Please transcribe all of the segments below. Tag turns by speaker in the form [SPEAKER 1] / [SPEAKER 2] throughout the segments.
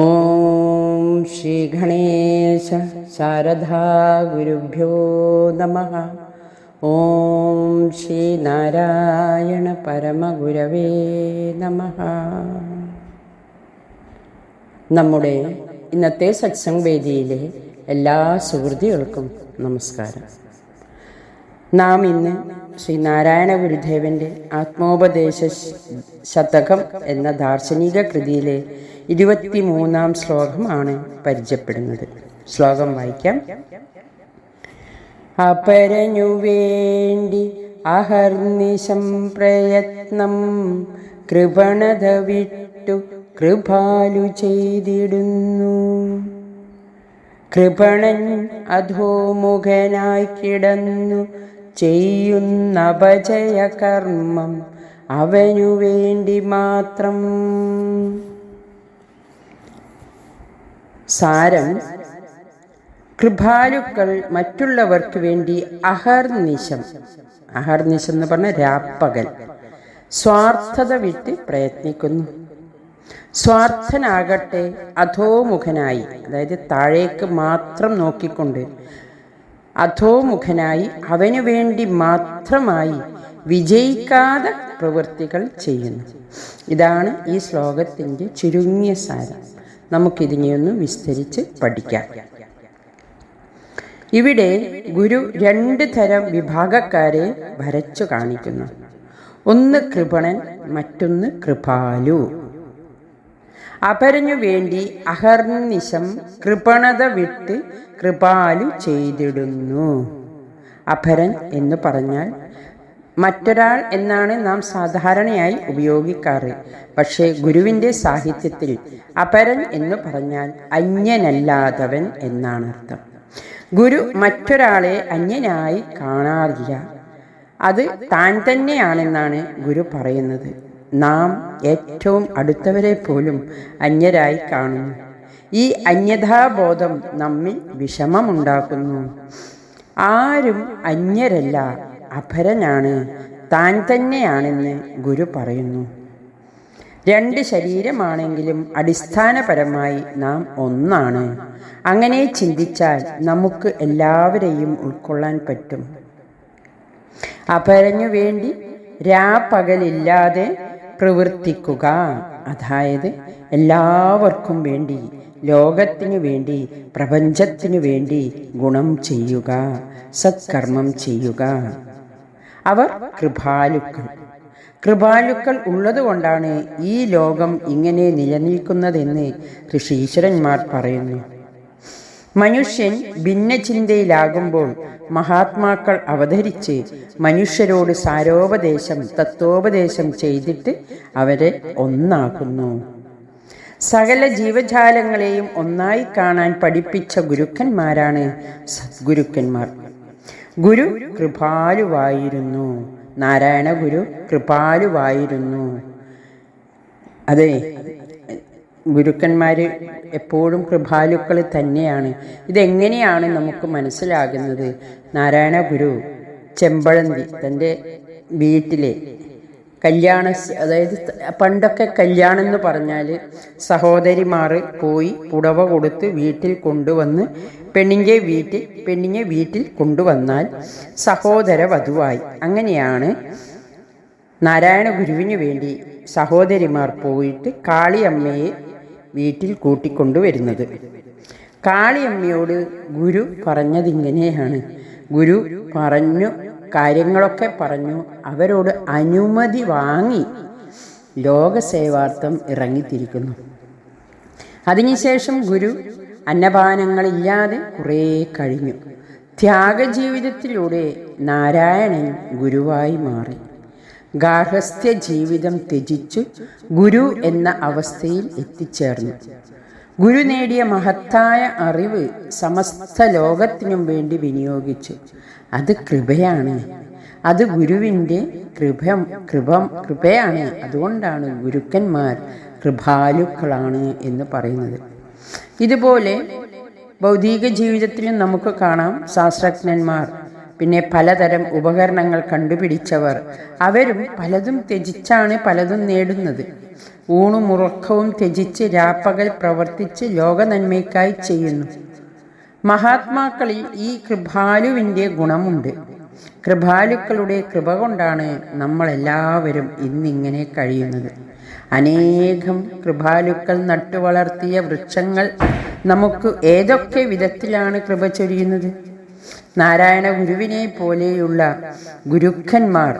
[SPEAKER 1] ഓം ശ്രീ ഗണേശ ശാരദാ ഗുരുഭ്യോ നമ. ഓം ശ്രീ നാരായണ പരമഗുരവേ നമ. നമ്മുടെ ഇന്നത്തെ സത്സംഗ് വേദിയിലെ എല്ലാ സുഹൃതികൾക്കും നമസ്കാരം. നാം ഇന്ന് ശ്രീ നാരായണ ഗുരുദേവന്റെ ആത്മോപദേശ ശതകം എന്ന ദാർശനിക കൃതിയിലെ ഇരുപത്തിമൂന്നാം ശ്ലോകമാണ് പരിചയപ്പെടുന്നത്. ശ്ലോകം വായിക്കാം. അപരനു വേണ്ടി അഹർനിശം പ്രയത്നം കൃപണത വിട്ടു കൃപാലു ചെയ്തിടുന്നു. കൃപണൻ അധോമുഖനായി കിടന്നു ചെയ്യുന്ന അപജയ കർമ്മം അവനു വേണ്ടി മാത്രം. സാരം. കൃപാലുക്കൾ മറ്റുള്ളവർക്ക് വേണ്ടി അഹർനിശം. അഹർനിശം എന്ന് പറഞ്ഞ രാപ്പകൽ. സ്വാർത്ഥത വിട്ട് പ്രയത്നിക്കുന്നു. സ്വാർത്ഥനാകട്ടെ അധോമുഖനായി. അതായത് താഴേക്ക് മാത്രം നോക്കിക്കൊണ്ട് അധോമുഖനായി അവനു വേണ്ടി മാത്രമായി വിജയിക്കാതെ പ്രവൃത്തികൾ ചെയ്യുന്നു. ഇതാണ് ഈ ശ്ലോകത്തിന്റെ ചുരുങ്ങിയ സാരം. നമുക്കിതിനെ ഒന്ന് വിസ്തരിച്ച് പഠിക്കാം. ഇവിടെ ഗുരു രണ്ട് തരം വിഭാഗക്കാരെ വരച്ചു കാണിക്കുന്നു. ഒന്ന് കൃപണൻ മറ്റൊന്ന് കൃപാലു. അപരഞ്ഞു വേണ്ടി അഹർനിശം കൃപണത വിട്ട് കൃപാലു ചെയ്തിടുന്നു. അപരൻ എന്ന് പറഞ്ഞാൽ മറ്റൊരാൾ എന്നാണ് നാം സാധാരണയായി ഉപയോഗിക്കാറ്. പക്ഷേ ഗുരുവിന്റെ സാഹിത്യത്തിൽ അപരൻ എന്ന് പറഞ്ഞാൽ അന്യനല്ലാത്തവൻ എന്നാണ് അർത്ഥം. ഗുരു മറ്റൊരാളെ അന്യനായി കാണാറില്ല. അത് താൻ തന്നെയാണെന്നാണ് ഗുരു പറയുന്നത്. നാം ഏറ്റവും അടുത്തവരെ പോലും അന്യരായി കാണുന്നു. ഈ അന്യഥാബോധം നമ്മിൽ വിഷമമുണ്ടാക്കുന്നു. ആരും അന്യരല്ല. അപരനാണ് താൻ തന്നെയാണെന്ന് ഗുരു പറയുന്നു. രണ്ട് ശരീരമാണെങ്കിലും അടിസ്ഥാനപരമായി നാം ഒന്നാണ്. അങ്ങനെ ചിന്തിച്ചാൽ നമുക്ക് എല്ലാവരെയും ഉൾക്കൊള്ളാൻ പറ്റും. അപരനു വേണ്ടി രാപ്പകലില്ലാതെ പ്രവർത്തിക്കുക. അതായത് എല്ലാവർക്കും വേണ്ടി ലോകത്തിനു വേണ്ടി പ്രപഞ്ചത്തിനു വേണ്ടി ഗുണം ചെയ്യുക സത്കർമ്മം ചെയ്യുക. അവർ കൃപാലുക്കൾ. കൃപാലുക്കൾ ഉള്ളതുകൊണ്ടാണ് ഈ ലോകം ഇങ്ങനെ നിലനിൽക്കുന്നതെന്ന് ഋഷീശ്വരന്മാർ പറയുന്നു. മനുഷ്യൻ ഭിന്നചിന്തയിലാകുമ്പോൾ മഹാത്മാക്കൾ അവതരിച്ച് മനുഷ്യരോട് സാരോപദേശം തത്വോപദേശം ചെയ്തിട്ട് അവരെ ഒന്നാക്കുന്നു. സകല ജീവജാലങ്ങളെയും ഒന്നായി കാണാൻ പഠിപ്പിച്ച ഗുരുക്കന്മാരാണ് സദ്ഗുരുക്കന്മാർ. ഗുരു കൃപാലുവായിരുന്നു. നാരായണ ഗുരു കൃപാലുവായിരുന്നു. അതെ ഗുരുക്കന്മാർ എപ്പോഴും കൃപാലുക്കൾ തന്നെയാണ്. ഇതെങ്ങനെയാണ് നമുക്ക് മനസ്സിലാകുന്നത്? നാരായണ ഗുരു ചെമ്പഴന്തി തന്റെ വീട്ടിലെ കല്യാണ അതായത് പണ്ടൊക്കെ കല്യാണം എന്ന് പറഞ്ഞാൽ സഹോദരിമാർ പോയി പുടവ കൊടുത്ത് വീട്ടിൽ കൊണ്ടുവന്ന് പെണ്ണിന്റെ വീട്ടിൽ പെണ്ണിനെ വീട്ടിൽ കൊണ്ടുവന്നാൽ സഹോദര വധുവായി. അങ്ങനെയാണ് നാരായണ ഗുരുവിന് വേണ്ടി സഹോദരിമാർ പോയിട്ട് കാളിയമ്മയെ വീട്ടിൽ കൂട്ടിക്കൊണ്ടുവരുന്നത്. കാളിയമ്മയോട് ഗുരു പറഞ്ഞതിങ്ങനെയാണ്. ഗുരു പറഞ്ഞു കാര്യങ്ങളൊക്കെ പറഞ്ഞു. അവരോട് അനുമതി വാങ്ങി ലോകസേവാർത്ഥം ഇറങ്ങിത്തിരിക്കുന്നു. അതിനുശേഷം ഗുരു അന്നപാനങ്ങളില്ലാതെ കുറേ കഴിഞ്ഞു. ത്യാഗജീവിതത്തിലൂടെ നാരായണൻ ഗുരുവായി മാറി. ഗാർഹസ്ഥ്യ ജീവിതം ത്യജിച്ചു ഗുരു എന്ന അവസ്ഥയിൽ എത്തിച്ചേർന്നു. ഗുരു നേടിയ മഹത്തായ അറിവ് സമസ്ത ലോകത്തിനും വേണ്ടി വിനിയോഗിച്ചു. അത് കൃപയാണ്. അത് ഗുരുവിന്റെ കൃപ കൃപം കൃപയാണ്. അതുകൊണ്ടാണ് ഗുരുക്കന്മാർ കൃപാലുക്കളാണ് എന്ന് പറയുന്നത്. ഇതുപോലെ ഭൗതിക ജീവിതത്തിലും നമുക്ക് കാണാം ശാസ്ത്രജ്ഞന്മാർ പിന്നെ പലതരം ഉപകരണങ്ങൾ കണ്ടുപിടിച്ചവർ. അവരും പലതും ത്യജിച്ചാണ് പലതും നേടുന്നത്. ഊണും ഉറക്കവും ത്യജിച്ച് രാപ്പകൽ പ്രവർത്തിച്ച് ലോക നന്മയ്ക്കായി ചെയ്യുന്നു. മഹാത്മാക്കളിൽ ഈ കൃപാലുവിന്റെ ഗുണമുണ്ട്. കൃപാലുക്കളുടെ കൃപ കൊണ്ടാണ് നമ്മളെല്ലാവരും ഇന്നിങ്ങനെ കഴിയുന്നത്. അനേകം കൃപാലുക്കൾ നട്ടുവളർത്തിയ വൃക്ഷങ്ങൾ നമുക്ക് ഏതൊക്കെ വിധത്തിലാണ് കൃപ ചൊരിയുന്നത്? നാരായണ ഗുരുവിനെ പോലെയുള്ള ഗുരുക്കന്മാർ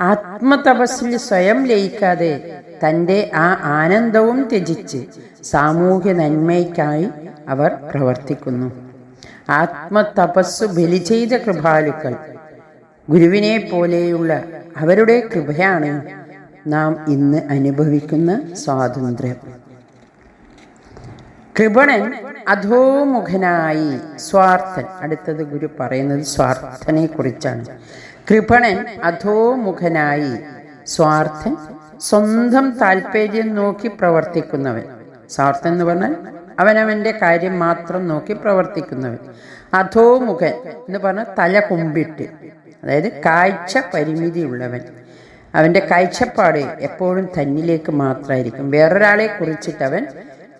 [SPEAKER 1] ആത്മതപസ്സിൽ സ്വയം ലയിക്കാതെ തന്റെ ആ ആനന്ദവും ത്യജിച്ച് സാമൂഹ്യ നന്മയ്ക്കായി അവർ പ്രവർത്തിക്കുന്നു. ആത്മതപസ് ബലി ചെയ്ത കൃപാലുക്കൾ. ഗുരുവിനെ പോലെയുള്ള അവരുടെ കൃപയാണ് നാം ഇന്ന് അനുഭവിക്കുന്ന സ്വാതന്ത്ര്യം. കൃപണൻ അധോമുഖനായി സ്വാർത്ഥൻ. അടുത്തത് ഗുരു പറയുന്നത് സ്വാർത്ഥനെ കുറിച്ചാണ് കൃപണൻ അധോമുഖനായി സ്വാർത്ഥൻ സ്വന്തം താല്പര്യം നോക്കി പ്രവർത്തിക്കുന്നവൻ. സ്വാർത്ഥൻ എന്ന് പറഞ്ഞാൽ അവനവന്റെ കാര്യം മാത്രം നോക്കി പ്രവർത്തിക്കുന്നവൻ. അധോമുഖൻ എന്ന് പറഞ്ഞാൽ തല കുമ്പിട്ട്. അതായത് കാഴ്ച പരിമിതിയുള്ളവൻ. അവന്റെ കാഴ്ചപ്പാട് എപ്പോഴും തന്നിലേക്ക് മാത്രമായിരിക്കും. വേറൊരാളെ കുറിച്ചിട്ട് അവൻ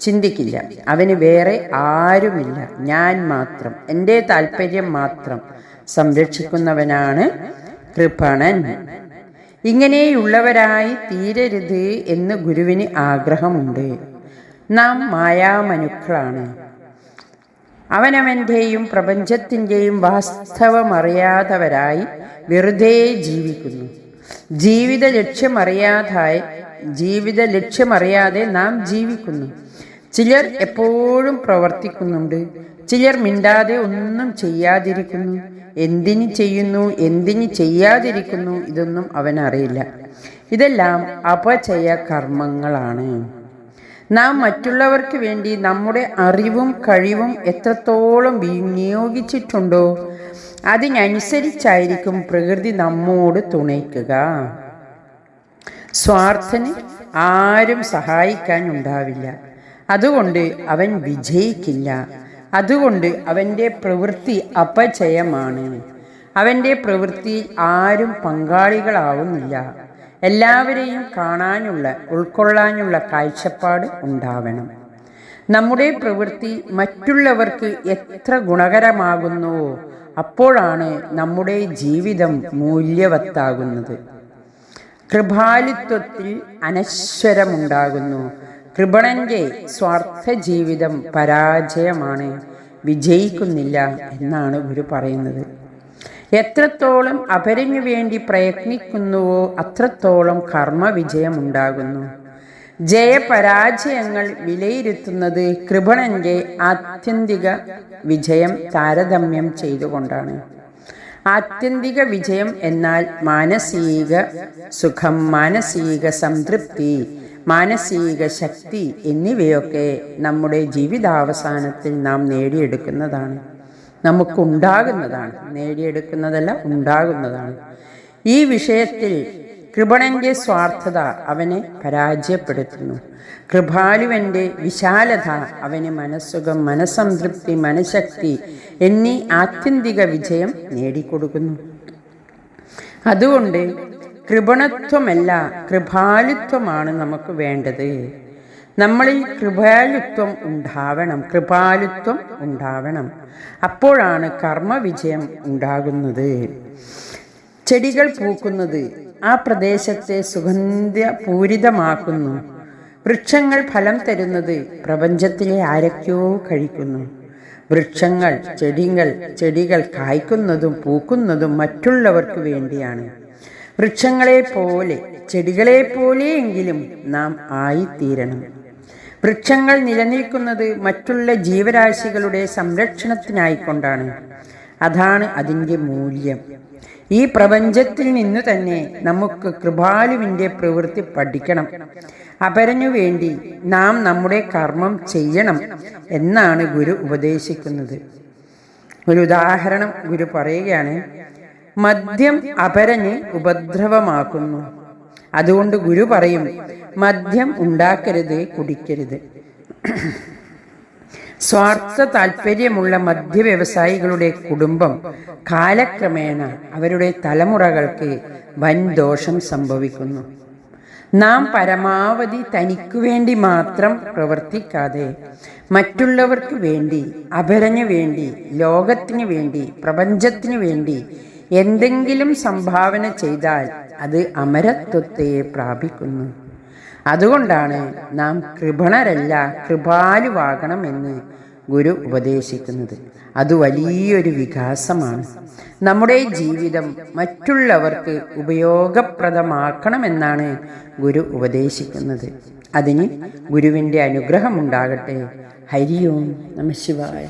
[SPEAKER 1] ചിന്തിക്കില്ല. അവന് വേറെ ആരുമില്ല. ഞാൻ മാത്രം. എന്റെ താല്പര്യം മാത്രം സംരക്ഷിക്കുന്നവനാണ് കൃപണൻ. ഇങ്ങനെയുള്ളവരായി തീരരുത് എന്ന് ഗുരുവിന് ആഗ്രഹമുണ്ട്. നാം മായാമനുക്കളാണ്. അവനവന്റെയും പ്രപഞ്ചത്തിന്റെയും വാസ്തവമറിയാത്തവരായി വെറുതെ ജീവിക്കുന്നു. ജീവിത ലക്ഷ്യമറിയാതായി ജീവിത ലക്ഷ്യമറിയാതെ നാം ജീവിക്കുന്നു. ചിലർ എപ്പോഴും പ്രവർത്തിക്കുന്നുണ്ട്. ചിലർ മിണ്ടാതെ ഒന്നും ചെയ്യാതിരിക്കുന്നു. എന്തിന് ചെയ്യുന്നു എന്തിന് ചെയ്യാതിരിക്കുന്നു ഇതൊന്നും അവനറിയില്ല. ഇതെല്ലാം അപചയ കർമ്മങ്ങളാണ്. നാം മറ്റുള്ളവർക്ക് വേണ്ടി നമ്മുടെ അറിവും കഴിവും എത്രത്തോളം വിനിയോഗിച്ചിട്ടുണ്ടോ അതിനനുസരിച്ചായിരിക്കും പ്രകൃതി നമ്മോട് തുണയ്ക്കുക. സ്വാർത്ഥന് ആരും സഹായിക്കാൻ ഉണ്ടാവില്ല അതുകൊണ്ട് അവൻ വിജയിക്കില്ല. അതുകൊണ്ട് അവന്റെ പ്രവൃത്തി അപചയമാണ് അവന്റെ പ്രവൃത്തി ആരും പങ്കാളികളാവുന്നില്ല. എല്ലാവരെയും കാണാനുള്ള ഉൾക്കൊള്ളാനുള്ള കാഴ്ചപ്പാട് ഉണ്ടാവണം. നമ്മുടെ പ്രവൃത്തി മറ്റുള്ളവർക്ക് എത്ര ഗുണകരമാകുന്നുവോ അപ്പോഴാണ് നമ്മുടെ ജീവിതം മൂല്യവത്താകുന്നത്. കൃപാലിത്വത്തിൽ അനശ്വരമുണ്ടാകുന്നു. കൃപണന്റെ സ്വാർത്ഥ ജീവിതം പരാജയമാണ്. വിജയിക്കുന്നില്ല എന്നാണ് ഗുരു പറയുന്നത്. എത്രത്തോളം അപരനു വേണ്ടി പ്രയത്നിക്കുന്നുവോ അത്രത്തോളം കർമ്മവിജയമുണ്ടാകുന്നു. ജയപരാജയങ്ങൾ വിലയിരുത്തുന്നത് കൃപണന്റെ ആത്യന്തിക വിജയം താരതമ്യം ചെയ്തുകൊണ്ടാണ്. ആത്യന്തിക വിജയം എന്നാൽ മാനസിക സുഖം മാനസിക സംതൃപ്തി മാനസിക ശക്തി എന്നിവയൊക്കെ നമ്മുടെ ജീവിതാവസാനത്തിൽ നാം നേടിയെടുക്കുന്നതാണ്. നമുക്കുണ്ടാകുന്നതാണ്. നേടിയെടുക്കുന്നതല്ല ഉണ്ടാകുന്നതാണ്. ഈ വിഷയത്തിൽ കൃപണന്റെ സ്വാർത്ഥത അവനെ പരാജയപ്പെടുത്തുന്നു. കൃപാലുവന്റെ വിശാലത അവന് മനസ്സുഖം മനസംതൃപ്തി മനഃശക്തി എന്നീ ആത്യന്തിക വിജയം നേടിക്കൊടുക്കുന്നു. അതുകൊണ്ട് കൃപണത്വമല്ല കൃപാലുത്വമാണ് നമുക്ക് വേണ്ടത്. നമ്മളിൽ കൃപാലുത്വം ഉണ്ടാവണം കൃപാലുത്വം ഉണ്ടാവണം. അപ്പോഴാണ് കർമ്മവിജയം ഉണ്ടാകുന്നത്. ചെടികൾ പൂക്കുന്നത് ആ പ്രദേശത്തെ സുഗന്ധ പൂരിതമാക്കുന്നു. വൃക്ഷങ്ങൾ ഫലം തരുന്നത് പ്രപഞ്ചത്തിലെ ആരൊക്കെയോ കഴിക്കുന്നു. വൃക്ഷങ്ങൾ ചെടികൾ ചെടികൾ കായ്ക്കുന്നതും പൂക്കുന്നതും മറ്റുള്ളവർക്ക് വേണ്ടിയാണ്. വൃക്ഷങ്ങളെ പോലെ ചെടികളെ പോലെയെങ്കിലും നാം ആയിത്തീരണം. വൃക്ഷങ്ങൾ നിലനിൽക്കുന്നത് മറ്റുള്ള ജീവരാശികളുടെ സംരക്ഷണത്തിനായിക്കൊണ്ടാണ്. അതാണ് അതിന്റെ മൂല്യം. ഈ പ്രപഞ്ചത്തിൽ നിന്ന് തന്നെ നമുക്ക് കൃപാലുവിന്റെ പ്രവൃത്തി പഠിക്കണം. അപരനു വേണ്ടി നാം നമ്മുടെ കർമ്മം ചെയ്യണം എന്നാണ് ഗുരു ഉപദേശിക്കുന്നത്. ഒരു ഉദാഹരണം ഗുരു പറയുകയാണ് മദ്യം അപരന് ഉപദ്രവമാക്കുന്നു. അതുകൊണ്ട് ഗുരു പറയും മദ്യം ഉണ്ടാക്കരുത് കുടിക്കരുത്. സ്വാർത്ഥ താല്പര്യമുള്ള മദ്യവ്യവസായികളുടെ കുടുംബം കാലക്രമേണ അവരുടെ തലമുറകൾക്ക് വൻ ദോഷം സംഭവിക്കുന്നു. നാം പരമാവധി തനിക്കു വേണ്ടി മാത്രം പ്രവർത്തിക്കാതെ മറ്റുള്ളവർക്ക് വേണ്ടി അപരന് വേണ്ടി ലോകത്തിന് വേണ്ടി പ്രപഞ്ചത്തിന് വേണ്ടി എന്തെങ്കിലും സംഭാവന ചെയ്താൽ അത് അമരത്വത്തെ പ്രാപിക്കുന്നു. അതുകൊണ്ടാണ് നാം കൃപണരല്ല കൃപാലുവാകണമെന്ന് ഗുരു ഉപദേശിക്കുന്നത്. അത് വലിയൊരു വികാസമാണ്. നമ്മുടെ ജീവിതം മറ്റുള്ളവർക്ക് ഉപയോഗപ്രദമാക്കണമെന്നാണ് ഗുരു ഉപദേശിക്കുന്നത്. അതിന് ഗുരുവിന്റെ അനുഗ്രഹമുണ്ടാകട്ടെ. ഹരി ഓം നമ ശിവായ.